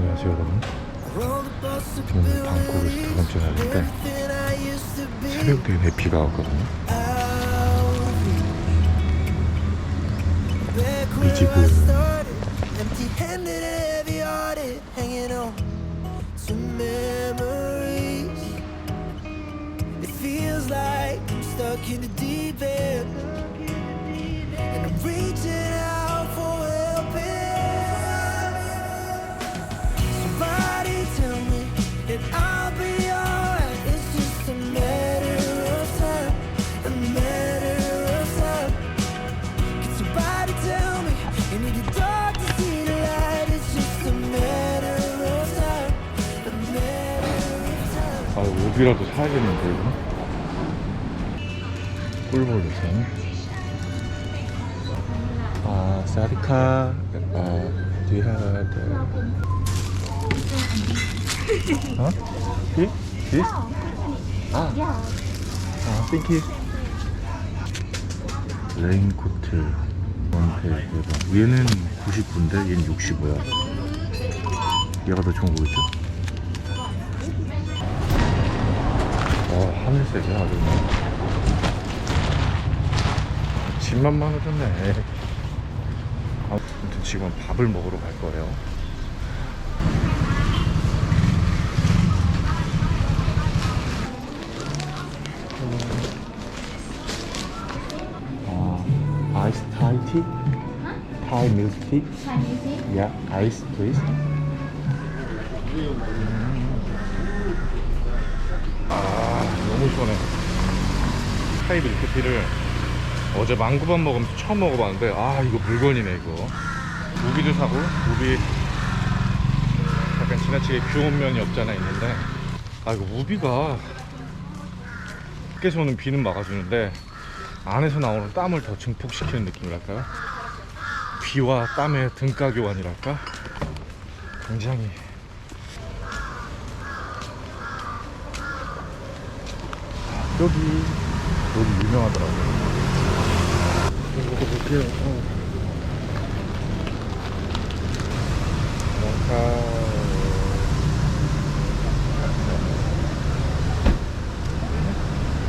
안녕하세요 여러분 오늘 방콕에서 두 번째 날인데 새벽 내내 비가 왔거든요 이 집은. It feels like I'm stuck in the deep end, 오비라도 사야겠는데 이거? 꿀벌루선 아 사리카. 아 디하드 어? 디? 디? 아, 아, 땡큐 레인코트 대박. 얘는 99인데? 얘는 65야. 얘가 더 좋은 거겠죠? 하늘 색이야, 아주 그냥. 집만 많아졌네. 아무튼 지금 밥을 먹으러 갈 거예요. 어, 아이스 타이 티? 타이 밀크 티? Yeah, ice please. 아 너무 시원해 타이 밀크티를 어제 망고밥 먹으면서 처음 먹어봤는데 아 이거 물건이네 이거. 우비도 사고 우비 약간 지나치게 귀여운 면이 없잖아 있는데. 아 이거 우비가 밖에서 오는 비는 막아주는데 안에서 나오는 땀을 더 증폭시키는 느낌이랄까요? 비와 땀의 등가 교환이랄까? 굉장히 여기 여기 유명하더라고요. 먹어볼게요. 어. 뭔가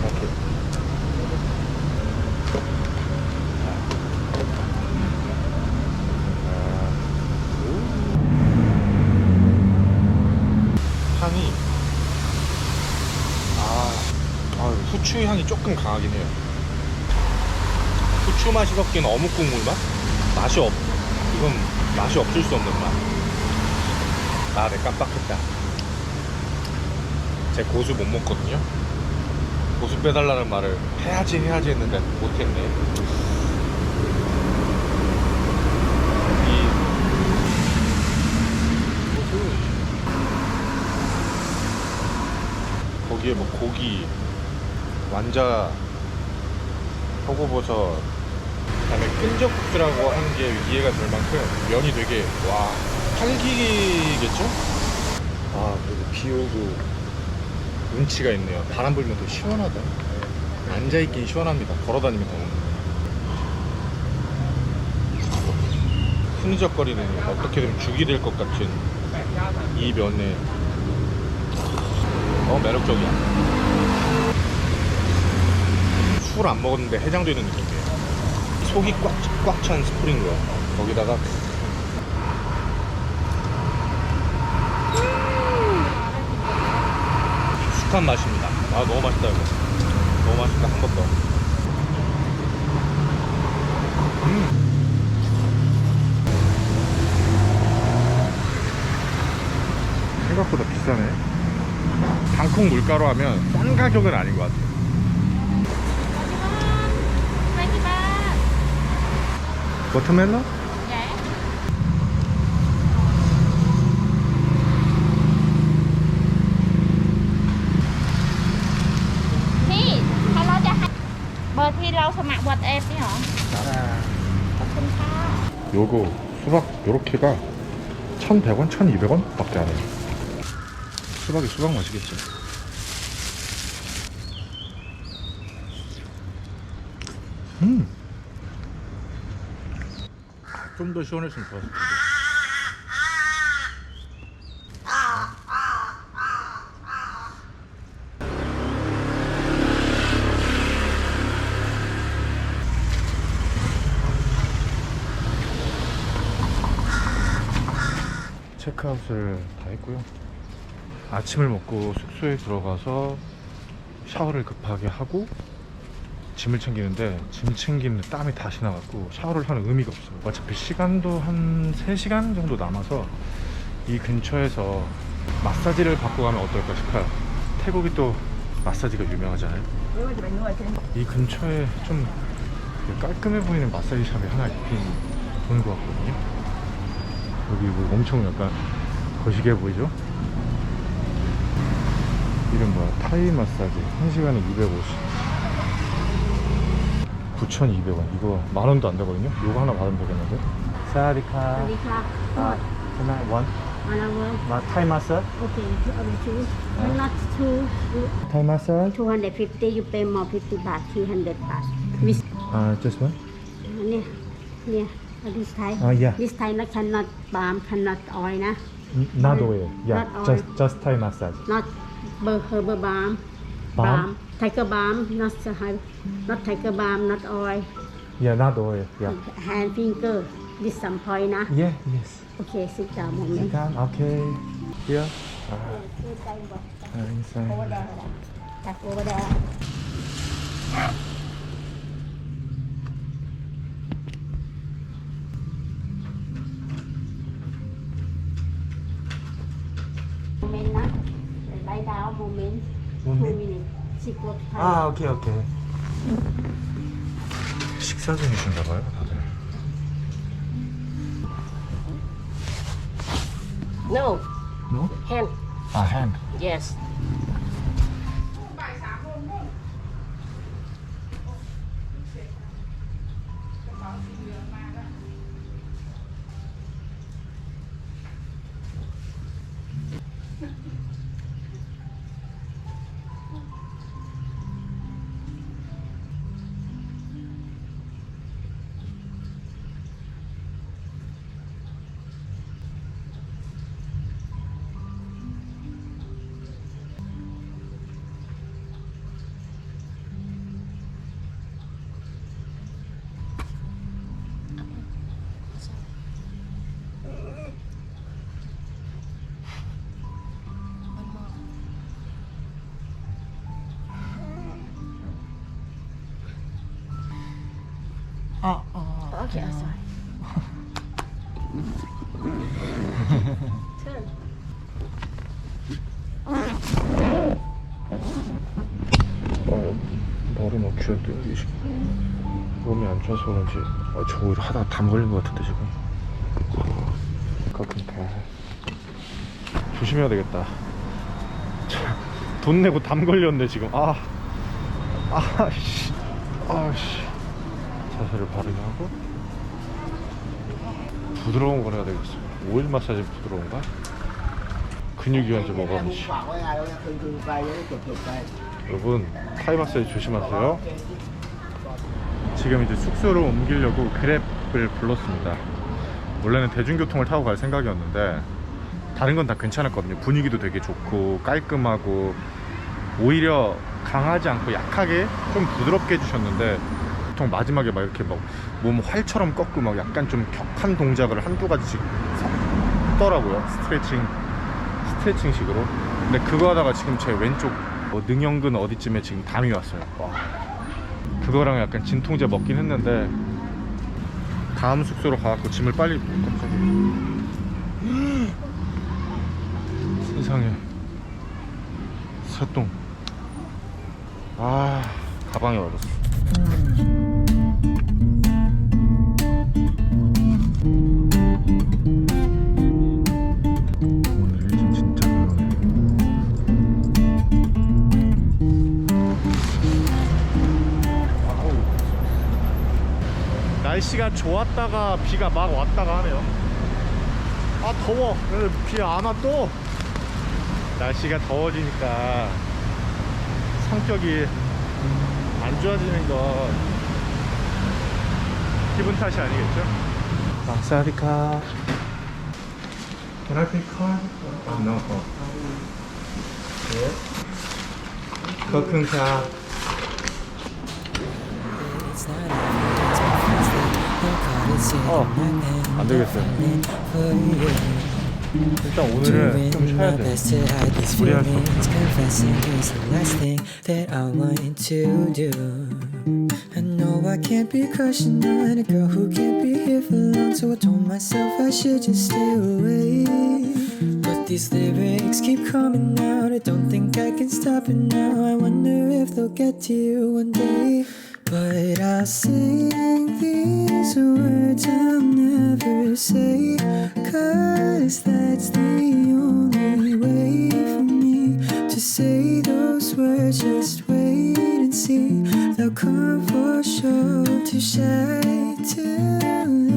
오케이. 향이 아, 아 후추 향이 조금 강하긴 해요. 후추 맛이 섞인 어묵 국물 맛? 맛이 없. 이건 맛이 없을 수 없는 맛. 아, 내 깜빡했다. 제 고수 못 먹거든요. 고수 빼달라는 말을 해야지 해야지 했는데 못했네. 거기에 뭐 고기, 완자, 표고버섯, 그다음에 끈적국수라고 한게 이해가 될 만큼 면이 되게 와 팔기겠죠? 아 그리고 비 오고 운치가 있네요. 바람 불면 더 시원하다. 앉아 있긴 시원합니다. 걸어다니면 더운. 흐느적거리는 어떻게든 죽이 될 것 같은 이 면에 너무 매력적이야. 술안 먹었는데 해장되는 느낌이에요. 속이 꽉, 꽉찬 스프링롤. 거기다가 익숙한 맛입니다. 아, 너무 맛있다, 이거. 너무 맛있다, 한 번 더. 음. 생각보다 비싸네. 방콕 물가로 하면 싼 가격은 아닌 것 같아요. 워터멜론? 요거 수박 요렇게가 1,100원, 1,200원 밖에 안 해요. 수박이 수박 맛이겠지. 음. 좀 더 시원했으면 좋았을 텐데. 체크아웃을 다 했고요. 아침을 먹고 숙소에 들어가서 샤워를 급하게 하고 짐을 챙기는데 짐 챙기는데 땀이 다시 나갖고 샤워를 하는 의미가 없어요. 어차피 시간도 한 3시간 정도 남아서 이 근처에서 마사지를 받고 가면 어떨까 싶어요. 태국이 또 마사지가 유명하잖아요. 이 근처에 좀 깔끔해 보이는 마사지 샵이 하나 있긴 보는 것 같거든요. 여기 뭐 엄청 약간 거시기해 보이죠? 이름 뭐야? 타이 마사지. 1시간에 250. 9,200원. 이거 만 원도 안 되거든요? 이거 하나 받으면 되겠는데? 사디카. สวัสดีครับ 아, 하나, 원. มาแล้วเว้ย 마, 타이 마사지? โอเคเอาไปชูมันนัดชู 타이 마사지? 250 you pay more 50 บาท300 บาท วิส 아, just one? เนี่ยเนี่ยดิสไทย 아, yeah. ดิสไทยนัดคันนัดบามคันนัดออยนะ Not oil. Yeah, Not oil. just, just Thai massage. นัดเบอร์ balm, tiger balm, not uh, not tiger balm, not oil. Yeah, not oil. Yeah. Hand finger, this some point, nah. Yeah. Yes. Okay, sit down, moment. Sit down. Okay. Here. Uh-huh. Uh, inside. Over there. Over there. 아, 오케이, 오케이. 식사 중이신가 봐요, 다들. No, No? hand. 아, hand. Yes. Okay, sorry. Turn. 어, 머리 넣기도 몸이 안 좋아서 그런지 어, 저 오히려 하다가 담 걸린 것 같은데 지금. 가끔 다 조심해야 되겠다. 자, 돈 내고 담 걸렸네 지금. 아 아씨. 아씨 자세를 바르게 하고 부드러운 걸 해야 되겠어. 오일 마사지 부드러운가? 근육 유연제 먹어야지 여러분 타이 마사지 조심하세요. 지금 이제 숙소로 옮기려고 그랩을 불렀습니다. 원래는 대중교통을 타고 갈 생각이었는데 다른 건 다 괜찮았거든요. 분위기도 되게 좋고 깔끔하고 오히려 강하지 않고 약하게 좀 부드럽게 해주셨는데 보통 마지막에 막 이렇게 막 몸 활처럼 꺾고 막 약간 좀 격한 동작을 한두 가지씩 섞더라고요. 스트레칭 스트레칭 식으로. 근데 그거 하다가 지금 제 왼쪽 뭐 능형근 어디쯤에 지금 담이 왔어요. 와. 그거랑 약간 진통제 먹긴 했는데 다음 숙소로 가갖고 짐을 빨리. 세상에. 새똥. 아 가방에 얻었어 날씨가 좋았다가 비가 막 왔다가 하네요. 아 더워. 비 안 와 또. 날씨가 더워지니까 성격이 안 좋아지는 건 기분 탓이 아니겠죠? 마사리카. Can I pick card? Oh, no. 예. 거큰카. 어, 안 되겠어요. 일단 오늘은 좀 Doing my 쉬어야 돼. best to hide these 우리 할 수 feelings. Confessing is the last thing that I want to do. I know I can't be crushing on a girl who can't be here for long, so I told myself I should just stay away. But these lyrics keep coming out. I don't think I can stop it now. I wonder if they'll get to you one day. But I'll sing these words I'll never say. Cause that's the only way for me to say those words. Just wait and see. They'll come for sure to shy till